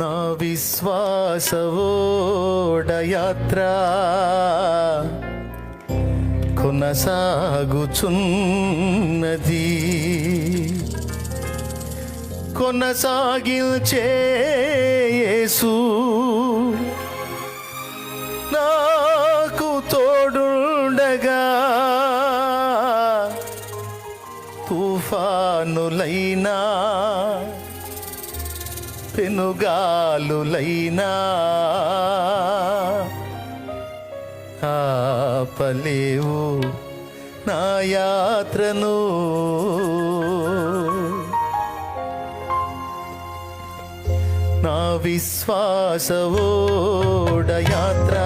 నా విశ్వాసవోడయాత్ర కొనసాగుచున్నది. కొనసాగిల్చే నాకు తోడుండగా తుఫానులైనా గాలులైనా ఆపలేవు నా యాత్రను. నా విశ్వాసవోడ యాత్ర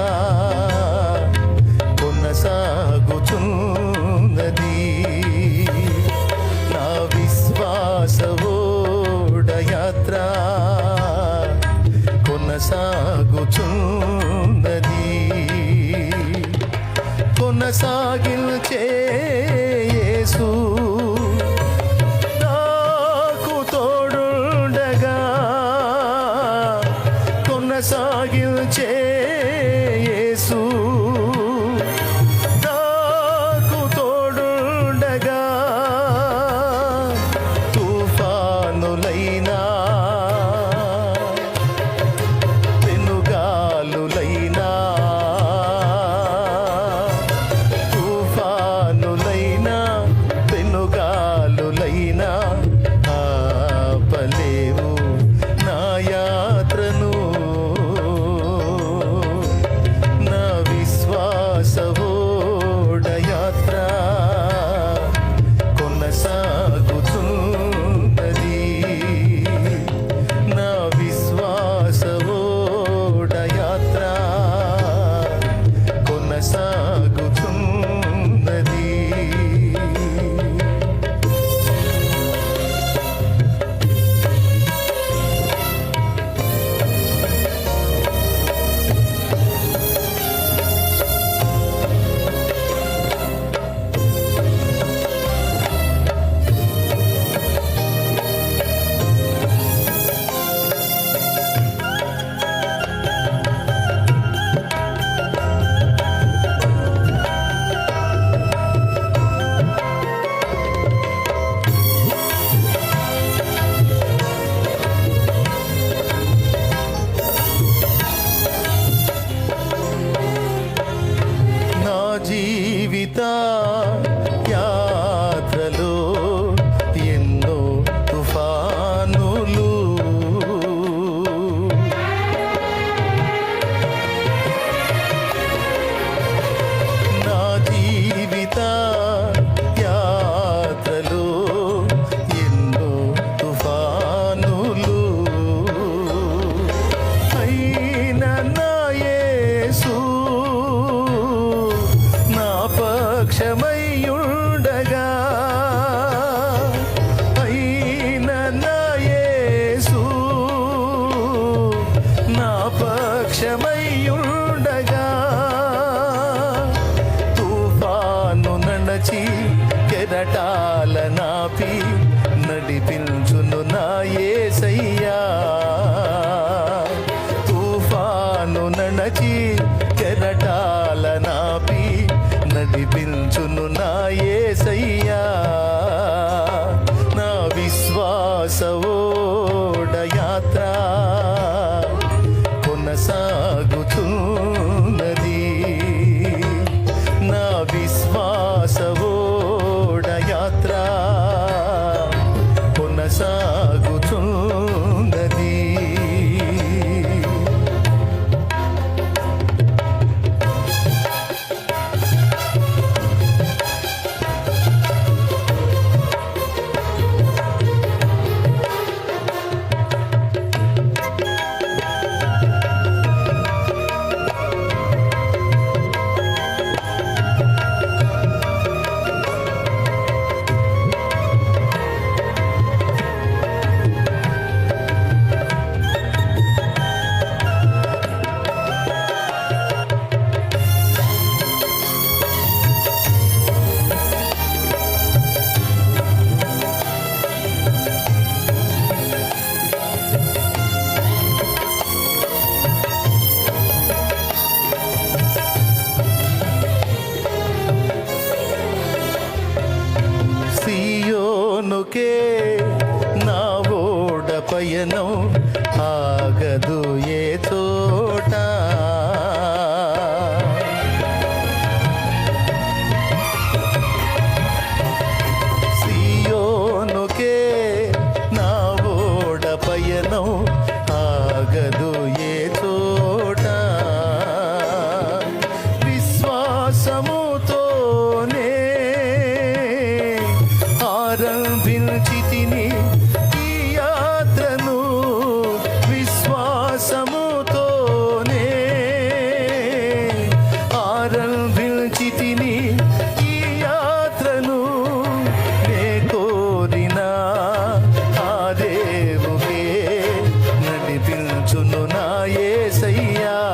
పయనం ఆగదు ఏ చోట. సియోనుకే నా ఓడ పయనం ఆగదు ఏ చోట. విశ్వాసముతోనే ఆరంభించితిని ये सैया।